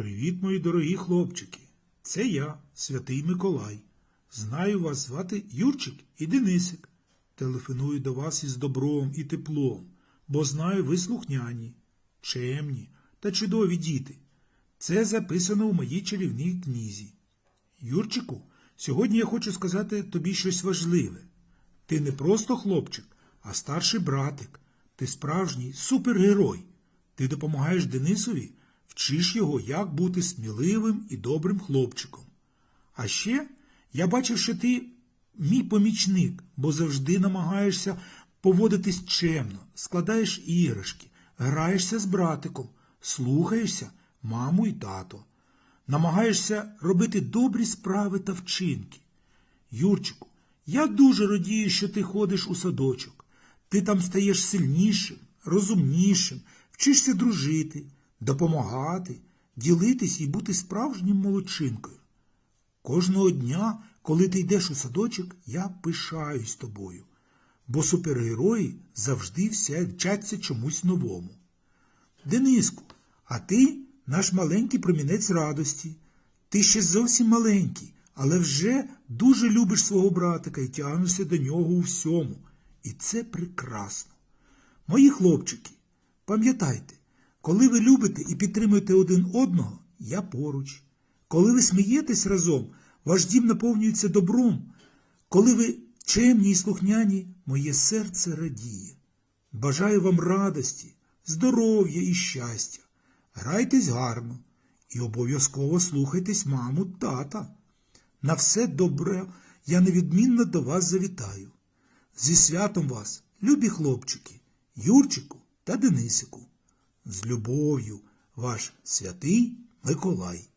Привіт, мої дорогі хлопчики. Це я, святий Миколай. Знаю вас звати Юрчик і Денисик. Телефоную до вас із добром і теплом, бо знаю, ви слухняні, чемні та чудові діти. Це записано у моїй чарівній книзі. Юрчику, сьогодні я хочу сказати тобі щось важливе. Ти не просто хлопчик, а старший братик. Ти справжній супергерой. Ти допомагаєш Денисові, вчиш його, як бути сміливим і добрим хлопчиком. А ще я бачив, що ти мій помічник, бо завжди намагаєшся поводитись чемно, складаєш іграшки, граєшся з братиком, слухаєшся маму і тато, намагаєшся робити добрі справи та вчинки. Юрчику, я дуже радію, що ти ходиш у садочок. Ти там стаєш сильнішим, розумнішим, вчишся дружити, допомагати, ділитись і бути справжнім молодчинкою. Кожного дня, коли ти йдеш у садочок, я пишаюсь тобою, бо супергерої завжди все вчаться чомусь новому. Дениску, а ти наш маленький промінець радості. Ти ще зовсім маленький, але вже дуже любиш свого братика і тягнешся до нього у всьому. І це прекрасно. Мої хлопчики, пам'ятайте, коли ви любите і підтримуєте один одного, я поруч. Коли ви смієтесь разом, ваш дім наповнюється добром. Коли ви чемні і слухняні, моє серце радіє. Бажаю вам радості, здоров'я і щастя. Грайтесь гарно і обов'язково слухайтесь маму, тата. На все добре я невідмінно до вас завітаю. Зі святом вас, любі хлопчики, Юрчику та Денисику. З любов'ю, ваш святий Миколай.